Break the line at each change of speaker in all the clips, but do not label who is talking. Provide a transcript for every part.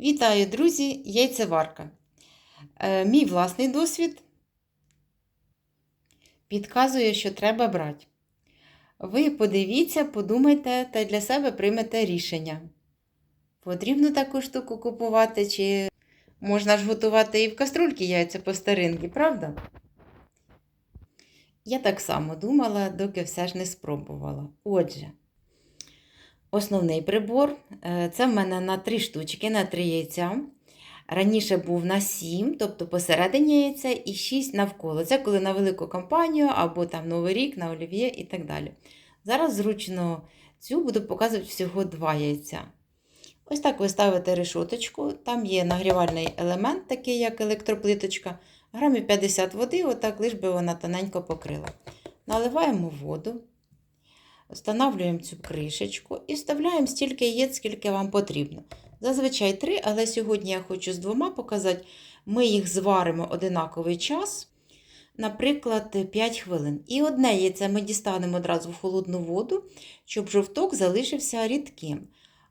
Вітаю, друзі! Яйцеварка. Е, Мій власний досвід підказує, що треба брати. Ви подивіться, подумайте та для себе приймете рішення. Потрібно таку штуку купувати, чи можна ж готувати і в каструльки яйця по старинки, правда? Я так само думала, доки все ж не спробувала. Отже, Основний прибор е, це в мене на 3 штучки, на 3 яйця. Раніше був на 7, тобто посередині яйця, і 6 навколо. Це коли на велику компанію, або там Новий рік, на олів'є і так далі. Зараз зручно цю буду показувати всього 2 яйця. Ось так ви ставите решоточку, там є нагрівальний елемент, такий як електроплиточка. Грамів 50 води, отак лиш би вона тоненько покрила. Наливаємо воду. Встановлюємо цю кришечку і вставляємо стільки яєць, скільки вам потрібно. Зазвичай три, але сьогодні я хочу з двома показати. Ми їх зваримо одинаковий час, наприклад, 5 хвилин. І одне яйце ми дістанемо одразу в холодну воду, щоб жовток залишився рідким.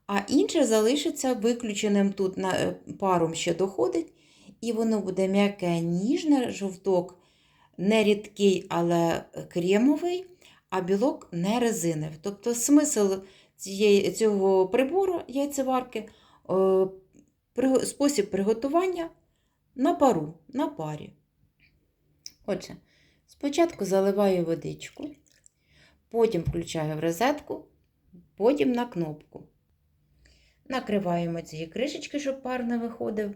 А інше залишиться виключеним тут е, паром ще доходить, і воно буде м'яке, ніжне, жовток не рідкий, але кремовий а білок не резиновий. Тобто смисл цієї, цього прибору яйцеварки, е, спосіб приготування на пару, на парі. Отже, спочатку заливаю водичку, потім включаю в розетку, потім на кнопку. Накриваємо цієї кришечки, щоб пар не виходив.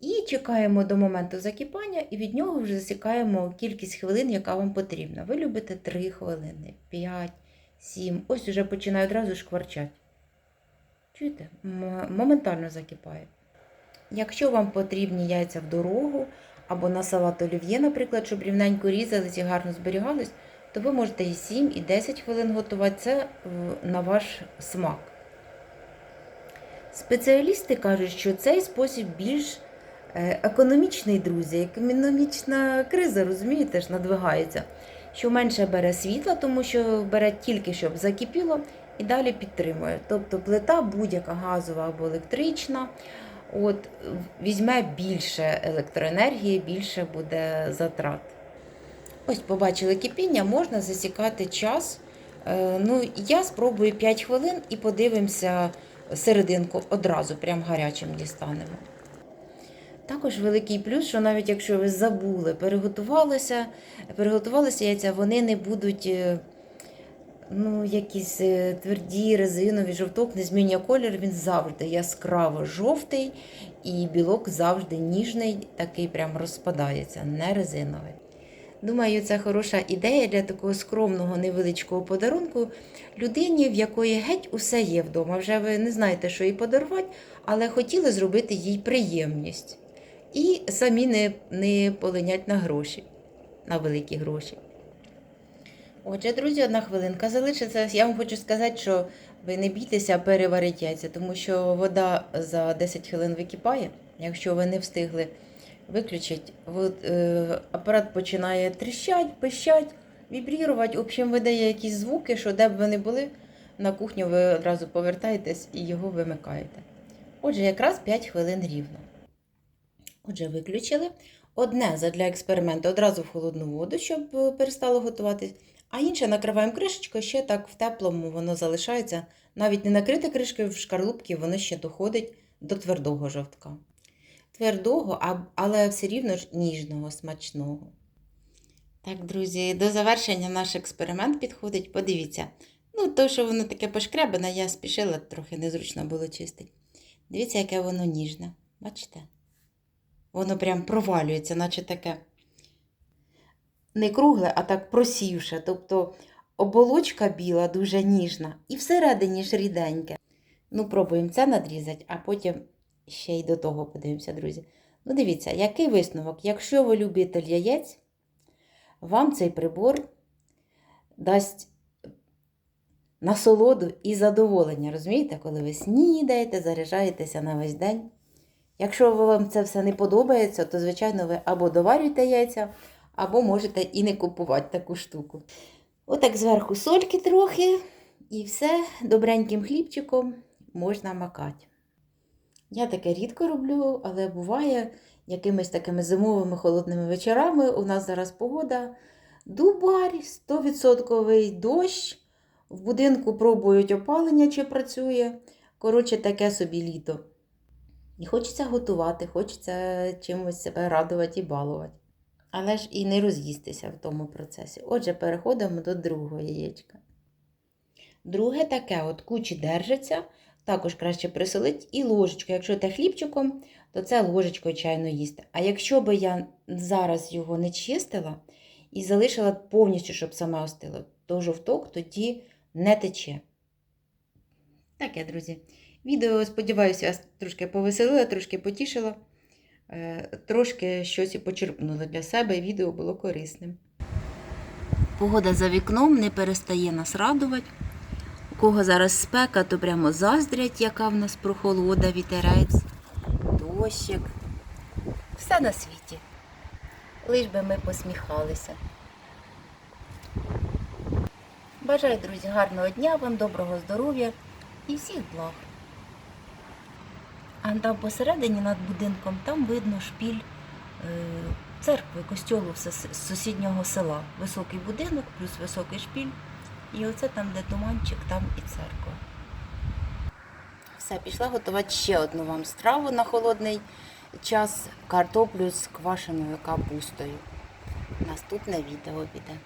І чекаємо до моменту закипання, і від нього вже засікаємо кількість хвилин, яка вам потрібна. Ви любите 3 хвилини, 5, 7. Ось уже починає одразу шкварчати. Чуєте? Моментально закипає. Якщо вам потрібні яйця в дорогу або на салат олів'є, наприклад, щоб рівненько різались і гарно зберігались, то ви можете і 7, і 10 хвилин готувати це на ваш смак. Спеціалісти кажуть, що цей спосіб більш економічний, друзі, економічна криза, розумієте, ж надвигається, що менше бере світла, тому що бере тільки, щоб закипіло, і далі підтримує. Тобто плита будь-яка газова або електрична, от, візьме більше електроенергії, більше буде затрат. Ось, побачили кипіння, можна засікати час. Ну, Я спробую 5 хвилин і подивимося серединку одразу, прям гарячим дістанемо. Також великий плюс, що навіть якщо ви забули, переготувалися, переготувалися яйця, вони не будуть ну, якісь е, тверді, резинові, жовток не змінює колір, він завжди яскраво жовтий і білок завжди ніжний, такий прям розпадається, не резиновий. Думаю, це хороша ідея для такого скромного невеличкого подарунку людині, в якої геть усе є вдома. Вже ви не знаєте, що їй подарувати, але хотіли зробити їй приємність і самі не не полинять на гроші, на великі гроші. Отже, друзі, одна хвилинка залишиться. Я вам хочу сказати, що ви не бійтеся переварити яйця, тому що вода за 10 хвилин википає. Якщо ви не встигли виключити, е, апарат починає тріщати, пищать, вібрірувати. В общем, видає якісь звуки, що де б ви не були, на кухню ви одразу повертаєтесь і його вимикаєте. Отже, якраз 5 хвилин рівно. Отже, виключили. Одне задля експерименту одразу в холодну воду, щоб е, перестало готуватись, а інше накриваємо кришечкою, ще так в теплому воно залишається. Навіть не накрите кришкою в шкарлупки, воно ще доходить до твердого жовтка. Твердого, але все рівно ж ніжного, смачного. Так, друзі, до завершення наш експеримент підходить. Подивіться. Ну, то, що воно таке пошкребане, я спішила, трохи незручно було чистити. Дивіться, яке воно ніжне. Бачите? Воно прям провалюється, наче таке не кругле, а так просівше. Тобто оболочка біла, дуже ніжна, і всередині ж ріденьке. Ну, пробуємо це надрізати, а потім ще й до того подивимося, друзі. Ну, дивіться, який висновок? Якщо ви любитель яєць, вам цей прибор дасть насолоду і задоволення. Розумієте, коли ви снідаєте, заряджаєтеся на весь день. Якщо вам це все не подобається, то, звичайно, ви або доварюєте яйця, або можете і не купувати таку штуку. Отак зверху сольки трохи, і все добреньким хлібчиком можна макати. Я таке рідко роблю, але буває якимись такими зимовими холодними вечорами. У нас зараз погода. Дубарь, 100% дощ. В будинку пробують опалення, чи працює. Коротше, таке собі літо. І хочеться готувати, хочеться чимось себе радувати і балувати. Але ж і не роз'їстися в тому процесі. Отже, переходимо до другого яєчка. Друге таке, от кучі держиться, також краще присолить і ложечку. Якщо те хлібчиком, то це ложечкою чайно їсти. А якщо би я зараз його не чистила і залишила повністю, щоб саме остило, то жовток тоді не тече. Таке, друзі. Відео, сподіваюся, вас трошки повеселила, трошки потішила. Е, Трошки щось і почерпнула для себе, і відео було корисним. Погода за вікном не перестає нас радувати. У кого зараз спека, то прямо заздрять, яка в нас прохолода, вітерець, дощик. Все на світі. Лиш би ми посміхалися. Бажаю, друзі, гарного дня, вам доброго здоров'я і всіх благ. А там посередині над будинком там видно шпіль е, церкви, костьолу з сусіднього села. Високий будинок плюс високий шпіль. І оце там, де туманчик, там і церква. Все, пішла готувати ще одну вам страву на холодний час картоплю з квашеною капустою. Наступне відео піде.